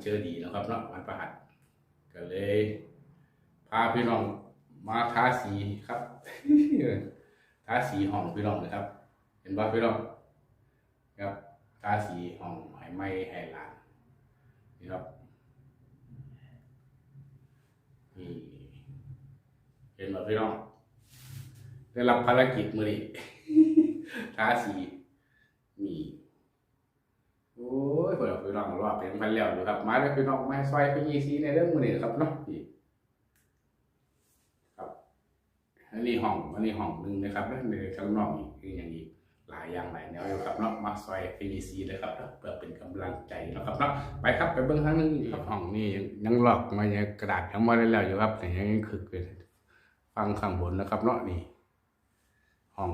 เนาะวันเจอดีนะครับเนาะวันพฤหัสก็เลย พาพี่น้องมาทาสีครับทาสีห้องพี่น้องนะครับ เห็นบ่พี่น้องครับทาสีห้องให้ไม้ให้หลานนี่ครับนี่เห็นบ่พี่น้องได้รับภารกิจมือนี้ทาสีนี่ โอ้ยเพิ่อาพี่น้องรอบเป็นพันแล้วอยู่ครับมาเด้อพี่น้องมาซอยพี่ยีสีในเรื่องมือนี้ครับเนาะนี่ครับอันนี้ห้องอันนี้ห้องหนึ่งนะครับแล้วในข้างนอกอีกคืออย่างอีกหลายอย่างหลายแนวอยู่ครับเนาะมาซอยพี่ยีเลยครับเพื่อเป็นกำลังใจนะครับเนาะไปครับไปเบิ่งทางนึงครับห้องนี้ยังยังลอกมายังกระดาษยังบ่ได้แล้วอยู่ครับแต่ยังคึกอยู่ฟังข้างบนนะครับเนาะนี่ห้อง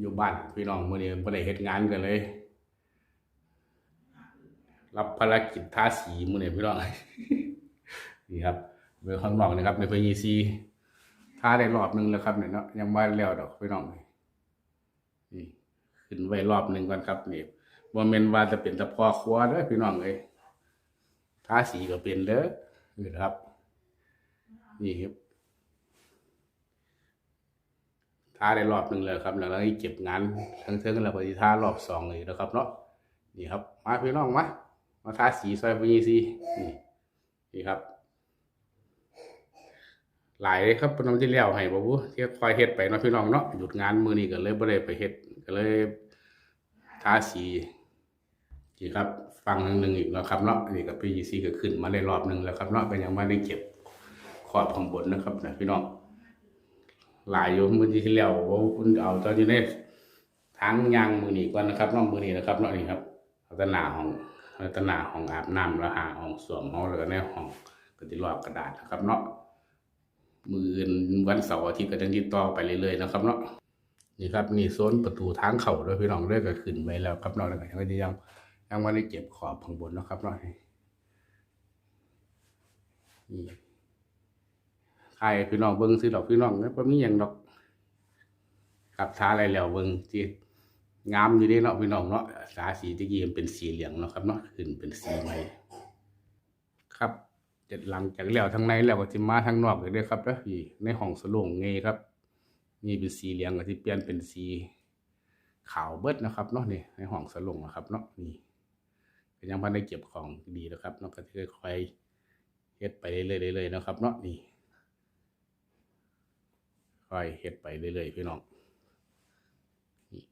อยู่บ้านพี่น้องมื้อนี้บ่ได้เฮ็ดงานกันเลย รับภารกิจทาสีมื้อนี้พี่น้องนี่ครับเบอร์ข้างนอกนะครับในเพยีซีทาได้รอบหนึงแล้วครับเนี่ยเนาะยังบ่แล้วดอกพี่น้องนี่ขึ้นไว้รอบหนึงก่อนครับนี่บ่แม่นว่าจะเป็นแต่พอครัวเด้อพี่น้องเอ้ยทาสีก็เป็นเด้อนี่นะครับ นี่ครับท่าได้รอบหนึ่งเลยครับ แล้วก็เก็บงานทั้งเทิงแล้วก็ที่ท่ารอบสองเลยนะครับเนาะนี่ครับ มาพี่น้องมา มาทาสีซอยพญีสีนี่นี่ครับ หลายเลยครับน้องที่แล้วให้บ่บูที่คอยเฮ็ดไปเนาะพี่น้องเนาะหยุดงานมือนี้ก็เลยบ่ได้ไปเฮ็ดก็เลยทาสีนี่ครับ ฟังหนึ่งอีกแล้วครับเนาะนี่ก็พญีสีก็ขึ้นมาได้รอบหนึ่งแล้วครับเนาะก็ยังไม่ได้เก็บขอบข้างบนนะครับนะพี่น้องหลายอยู่มือที่แล้วว่าคุณเอาตอนอยู่ในทางยางมือนี้ก่อนนะครับน้องมือนี้นะครับเนาะนี่ครับเอาแตหนาห้อง ตหนาห้องอาบน้ำแล้วหาห้องสวมห้องแล้วก็ในห้องก็ติลอกกระดาษนะครับเนาะมืออื่นวันเสาร์อาทิตย์ก็ต้องติดต่อไปเรื่อยๆนะครับเนาะนี่ครับนี่โซนประตูทางเข้าด้วยพี่น้องด้วยก็ขึ้นไว้แล้วครับเนาะแล้วก็ยังไม่ได้ยังยังไม่ได้เก็บขอบข้างบนนะครับเนาะนี่นี่ใครพี่น้องเบิ้งซื้อดอกพี่น้องนะบ่มีหยังดอกกับท้าอะไรแล้วเบิ้งที่ งามอยู่เด้เนาะพี่น้องเนาะสาสีตะกี้มันเป็นสีเหลืองเนาะครับเนาะขึ้นเป็นสีใหม่ครับเจ็ดหลังจากแล้วทั้งในแล้วก็สิมาทางนอกเลยด้อครับเด้อพี่ในห้องสโลงไงครับ นี่เป็นสีเหลืองก็สิเปลี่ยนเป็นสีขาวเบิดนะครับเนาะนี่ในห้องสโลงนะครับเนาะนี่ก็ยังพันได้เก็บของดีนะครับเนาะก็ค่อยๆเฮ็ดไปเรื่อยๆเรื่อยๆนะครับเนาะนี่ค่อยเฮ็ดไปเรื่อยๆพี่น้องนี่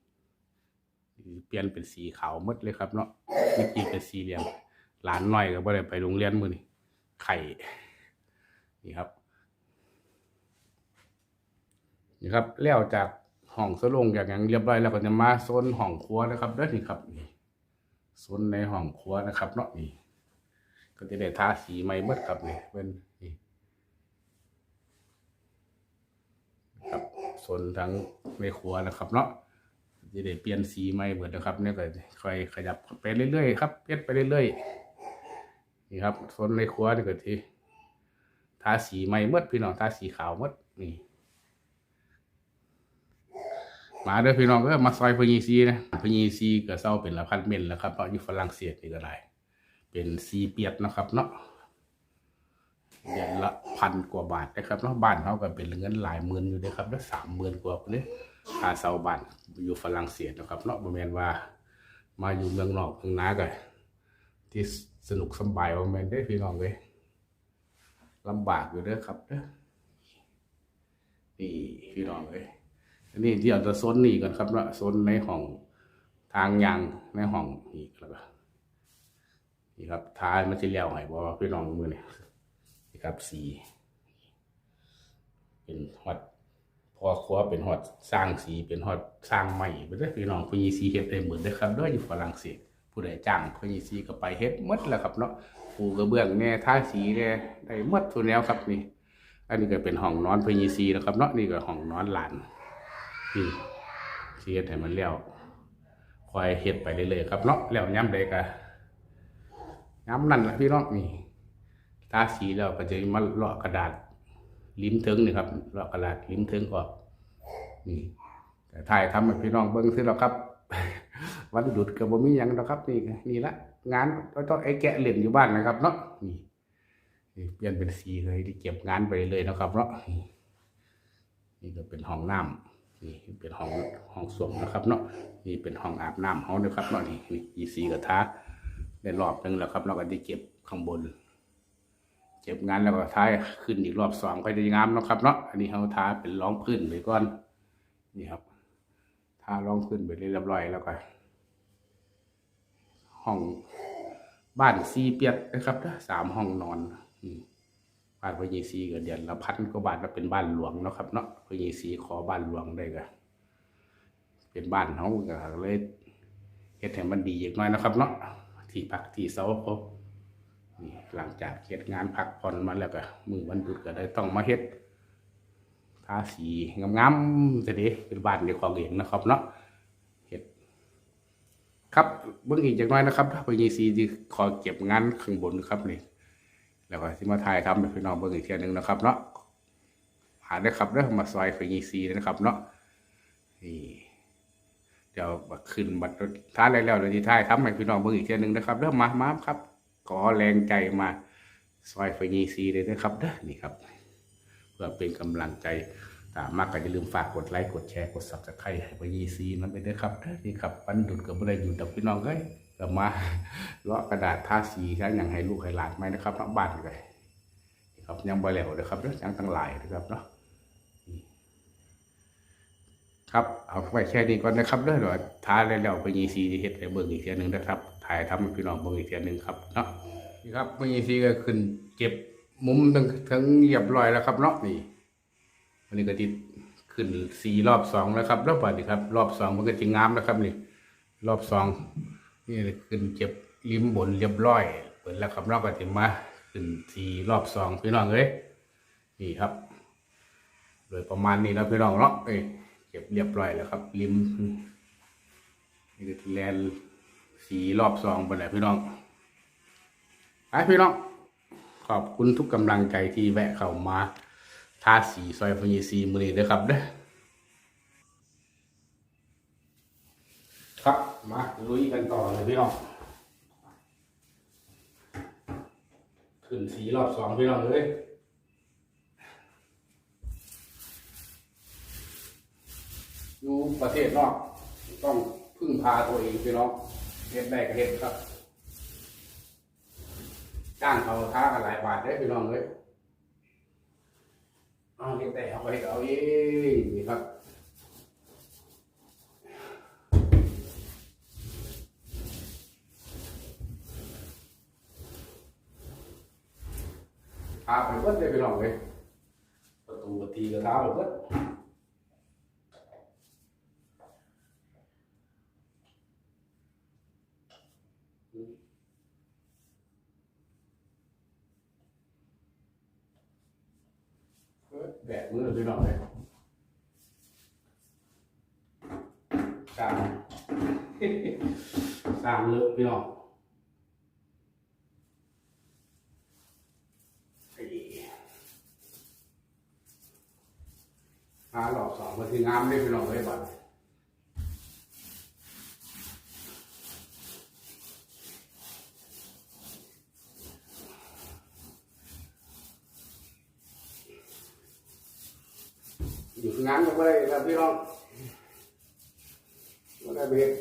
เปลี่ยนเป็นสีขาวมดเลยครับเนาะเมื่อกี้เป็นสีเหลืองหลานน้อยก็บ่ได้ไปโรงเรียนมื้อนี้ไข่นี่ครับนี่ครับแล้วจากห้องสโลงอย่างอย่างเรียบร้อยแล้วก็จะมาโซนห้องครัวนะครับด้อนี่ครับนี่โซนในห้องครัวนะครับ เนาะนี่ก็จะได้ทาสีใหม่หมดครับนี่เป็นนี่ครับส่วนทั้งในครัวนะครับ เนาะ จะได้เปลี่ยนสีใหม่เบิดนะครับเนี่ยก็ค่อยขยับไปเรื่อยๆครับเปลี่ยนไปเรื่อยๆนี่ครับส่วนในครัวนี่ก็ที่ทาสีใหม่หมดพี่น้องทาสีขาวหมดนี่มาเด้อพี่น้องก็มาซอยพญีซีนะพญีซีก็เศร้าเป็นละพันเมนแล้วครับเพราะอยู่ฝรั่งเศสนี่ก็ได้เป็นซีเปียดนะครับเนาะเดือนละพันกว่าบาทนะครับเนาะบ้านเขาก็เป็นเงินหลายหมื่นอยู่นะครับแล้วสามหมื่นกว่าเนี่ย คาเช่าบ้านอยู่ฝรั่งเศสนะครับเนาะบ่แม่นว่ามาอยู่เมืองนอกเมืองนาก็ที่สนุกสบายบ่แม่นได้พี่น้องเว้ยลำบากอยู่เด้อครับเด้อนี่พี่น้องเว้ยอันนี้เดี๋ยวจะโซนนี่ก่อนครับเนาะโซนในห้องทางยางในห้องนี่แล้วก็นี่ครับท้ายมันสิแล้วให้บ่พี่น้องมื้อนี้นะครับสีเป็นฮอด พอครัวเป็นฮอดสร้างสีเป็นฮอดสร้างใหม่ไปเด้พี่น้องพญีสีเฮ็ดได้หมดเด้อครับเด้ออยู่ฝรั่งเศสผู้ใดจ้างพญีสีก็ไปเฮ็ดหมดแล้วครับเนาะปูกระเบื้องแน่ทาสีแน่ได้หมดทุกแนวครับนี่ อันนี้ก็เป็นห้องนอนพญีสีนะครับเนาะนี่ก็ห้องนอนหลานนี่สิเฮ็ดให้มันแล้วคอยเฮ็ดไปเรื่อยๆครับเนาะแล้วย้ำใดก็ย้ำนั่นแหละพี่น้องนี่ทาสีแล้วก็จะมาเลาะกระดาษ ลิ้มเทิงนี่ครับเลากระดาษลิ้มเทิงออกนี่แต่ถ่ายทำให้พี่น้องเบิ้งซิแล้วครับ วันหยุดก็บ่มีหยังดอกครับ นี่นี่ละงานต้องไอ้แกะเล่นอยู่บ้านนะครับ เนาะนี่เปลี่ยนเป็นสีเลยที่เก็บงานไปเลยนะครับ เนาะนี่ก็เป็นห้องน้ำนี่เป็นห้องห้องส้วมนะครับ เนาะนี่เป็นห้องอาบน้ำเฮานะครับเนาะนี่นี่สีกระทะได้รอบนึงแล้วครับเราก็ได้เก็บข้างบน เก็บงานแล้วก็ท้ายขึ้นอีกรอบสองค่อยได้งามเนาะครับเนาะอันนี้เขาท้าเป็นร้องพื้นไปก่อนนี่ครับท้าร้องพื้นไปเรียบร้อยแล้วก็ห้องบ้านซีเปียดนะครับนะสามห้องนอนบ้านพระยีซีก็เดือนละพันกว่าบาทก็เป็นบ้านหลวงเนาะครับเนาะพระยีซีขอบ้านหลวงได้ก็เป็นบ้านเขาก็เลยเฮ็ดให้มันดีอย่างน้อยนะครับ เนาะที่พักที่เสาเขา นี่หลังจากเฮ็ดงานพักผ่อนมาแล้วก็มือวันหยุดก็ได้ต้องมาเฮ็ดทาสีงามๆจะดีเป็นบ้านในของเองนะครับเนาะเฮ็ดครับเบื้องอีกจากหน้อยนะครับพยีซีที่ขอเก็บงานข้างบนครับนี่แล้วก็สิมาถ่ายทำให้พี่น้องเบื้องอีกเทียหนึ่งนะครับเนาะหาได้ครับเด้อมาซอยพยีซีนะครับเนาะนี่เดี๋ยวขึ้นบัดท้ายแล้วเดี๋ยวที่ถ่ายทำให้พี่น้องเบื้องอีกเทียหนึ่งนะครับเด้อมามาครับ ขอแรงใจมาซอยพยีซีเลยนะครับเด้อนี่ครับ เพื่อเป็นกำลังใจถ้ามากก็อย่าลืมฝากกดไลค์กดแชร์กด subscribe ให้ไปยีซีนั้นไปด้วยครับเด้อนี่ครับวันหยุดก็บ่ได้หยุดดอกพี่น้องเอ้ยก็มาเลาะกระดาษทาสีครับอย่างให้ลูกให้หลานไหมนะครับทั้งบ้านเลยนี่ครับยังบ่แล้วนะครับเด้อยังตั้งหลายนะครับเนาะครับเอาไว้แค่นี้ก่อนนะครับเด้อเดี๋ยวท้าแล้วไปยีซีที่เฮ็ดให้เบิ่งอีกเทียหนึงนะครับ ถ่ายทำให้พี่น้องเบิ่งอีกเทียหนึ่งครับเนาะนี่ครับไปยีซีก็ขึ้นเก็บมุมทั้งทั้งเรียบร้อยแล้วครับเนาะนี่วันนี้ก็ติดขึ้นสี่รอบสองแล้วครับรอบบัดนี้ครับ รอบสองมันก็จะงามนะครับนี่รอบสองนี่ขึ้นเจ็บริมบนเรียบร้อยเปิดแล้วครับเนอกก็จะมาขึ้นสี่รอบสองพี่น้องเอ้ยนี่ครับ โดยประมาณนี้แล้วพี่น้องเนาะเอ้ยเก็บเรียบร้อยแล้วครับริมนี่ก็แลน สีรอบสองไปแล้วพี่น้องไปพี่น้อง ขอบคุณทุกกำลังใจที่แวะเข้ามาทาสีซอยพญีซีมือนี้ด้วยครับเด้อครับมาลุยกันต่อเลยพี่น้องขึ้นสีรอบสองพี่น้องเลยอยู่ประเทศนอกต้องพึ่งพาตัวเองพี่น้อง ฮ็ดได้ก็เฮ็ดครับจ้างเขาท้ากันหลายบาทได้อพี่น้องเลยเอาเก็บแต่เอาไปเอาเองนี่ครับพาไปเบิดเลยไปลองเลยประตูประตีกระท้าไปเบิดเบิด แบกมือเลยไปลองเลยสามสามเลิกพี่น้องไอ้หาหลอกสองมาที่งามได้พี่น้องเลยบัดอยู่ งานก็ไม่ได้ครับพี่น้องไม่ได้เบ็ด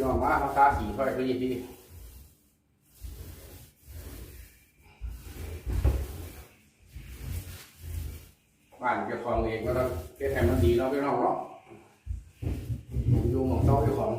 เอาไปลองมาราคาสี่ร้อยก็ยี่ดีบ้านเจ้าของเองก็ต้องเก็บให้มันดีเนาะพี่น้องเนาะผมอยู่ของเจ้าเจ้าของ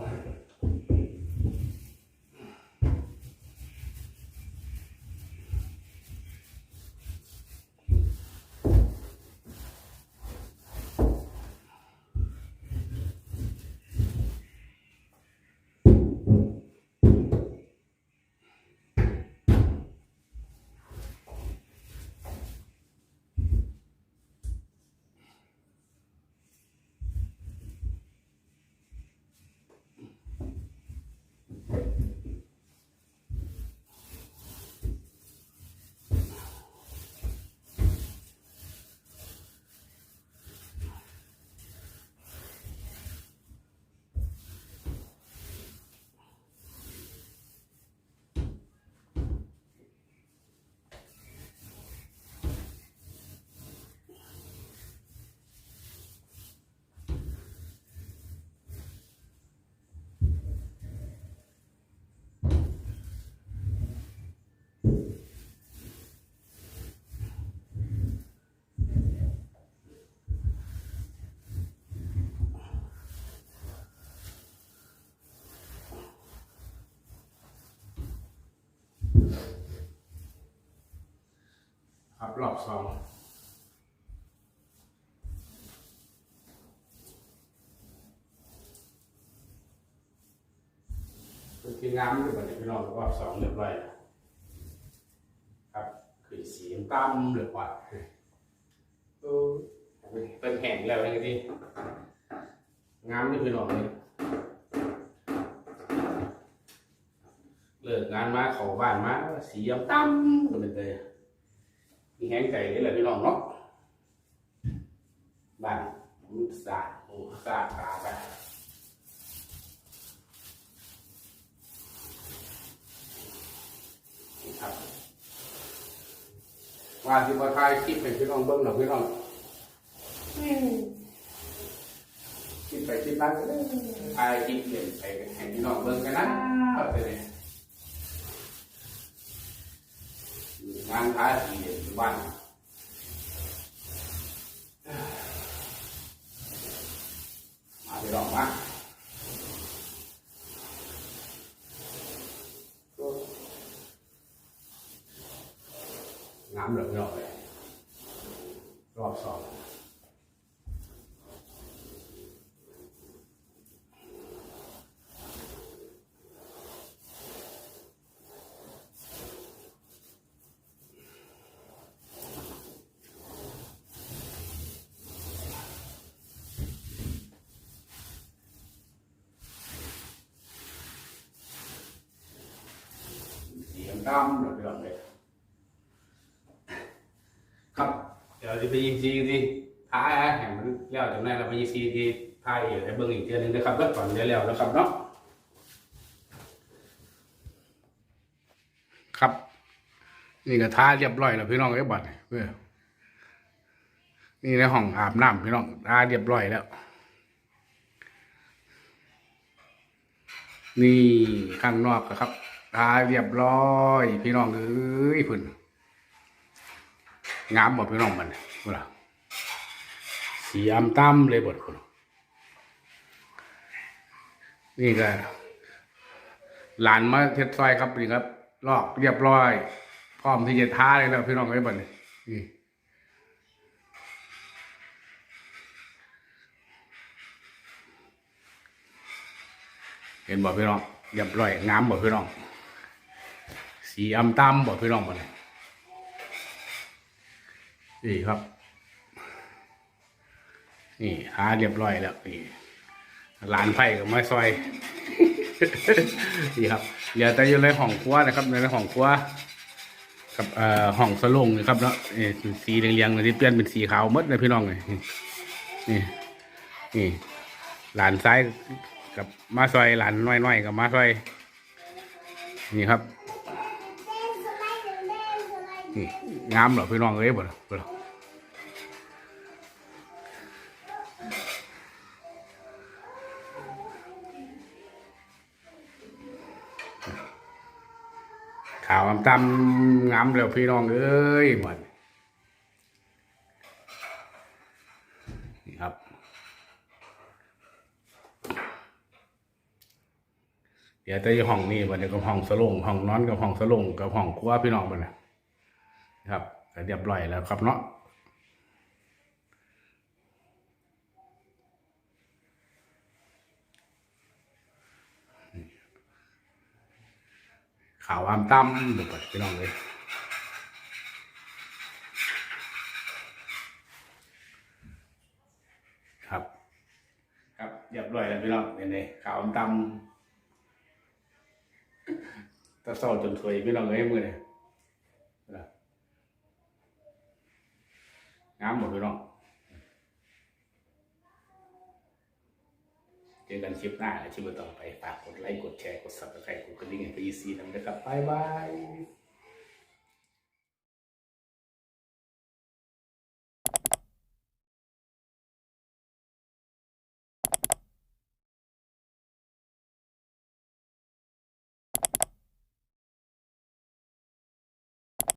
รอบสองเป็นทีมงานมันเป็นพี่น้องรอบสองเรียบร้อยครับ คือสีตั้มเรียบร้อยเออเป็นแห่งแล้วยังไงดีงามนี่พี่น้องนี่เลิกงานมาเข้าบ้านมาสียำตั้มก็เป็นเลย มีแห้งใจนี่แหละพี่น้องเนาะบ้านมันสาดโอ้สาดตาไปครับว่าสิมาถ่ายคลิปให้พี่น้องเบิ่งหน่อยพี่น้องคลิปไปคลิปนั้นก็ได้ถ่ายคลิปเล่นไปให้พี่น้องเบิ่งกันนะเอาไปเลยงานท้ายสี เด่นอยู่บ้านมา พี่น้องมาน้ำเหลืองรอบเลยรอบสองสีดำๆเหลืองๆเลยครับ เดี๋ยวจะไปยิงซีดีท้ายแห่งมันแล้วจากนั้นเราไปยิงซีดีท้ายอีกให้เบิ่งอีกเทีนึงนะครับแล้วก่อนจะแล้วนะครับเนาะครับ นี่ก็ท้าเรียบร้อยแล้วพี่น้องไอ้บัดเพื่อนี่ในห้องอาบน้ำพี่น้องท้าเรียบร้อยแล้วนี่ข้างนอกอะครับ ทาเรียบร้อย พี่น้องเอ้ยพุ่นงามบ่พี่น้องมันเวลาสีอำตั้มเลยบดคนนี่ก็หลานมาเท็ดซอยครับนี่ครับ ลอกเรียบร้อย พร้อมที่จะท้าเลยแล้วพี่น้องไอ้บัดนี่นี่เห็นบ่พี่น้องเรียบร้อยงามบ่พี่น้อง สีอำตั้มบ่พี่น้องบัดนี่นี่ครับ นี่หาเรียบร้อยแล้วนี่หลานไผ่กับไม้ซอยนี่ครับเหลือแต่อยู่ในห้องครัวนะครับในห้องครัวกับเอ่อห้องสลงนี่ครับเนาะนี่สีเหลืองๆนี่เปลี่ยนเป็นสีขาวมดเลยพี่น้องเลยนี่นี่ หลานซ้ายกับมาซอยหลานน้อยๆกับมาซอย นี่ครับ นี่งามเหรอพี่น้องเอ้ยบ่บ่ล่ะข่าวอำตำงามแล้วพี่น้องเอ้ยบ่นี่ครับเดี๋ยวจะอยู่ห้องนี้บ่เดี๋ยวก็ห้องสลงห้องนอนกับห้องสลงกับห้องครัวพี่น้องบ่ล่ะ ครับเรียบร้อยแล้วครับเนาะข่าวอามตั้มเดี๋ยวไปพี่น้องเลยครับ ครับเรียบร้อยแล้วพี่น้องเนี่ยนี่ข่าวอามตั้มตะเศร้าจนถวยพี่น้องเลยมือเนี่ย งามหมดเลยเนาะเจอกันคลิปหน้าและคลิปต่อไปฝากกดไลค์กดแชร์กดซับสไครต์กดกระดิ่งให้พีซีนำด้วยครับบ๊ายบาย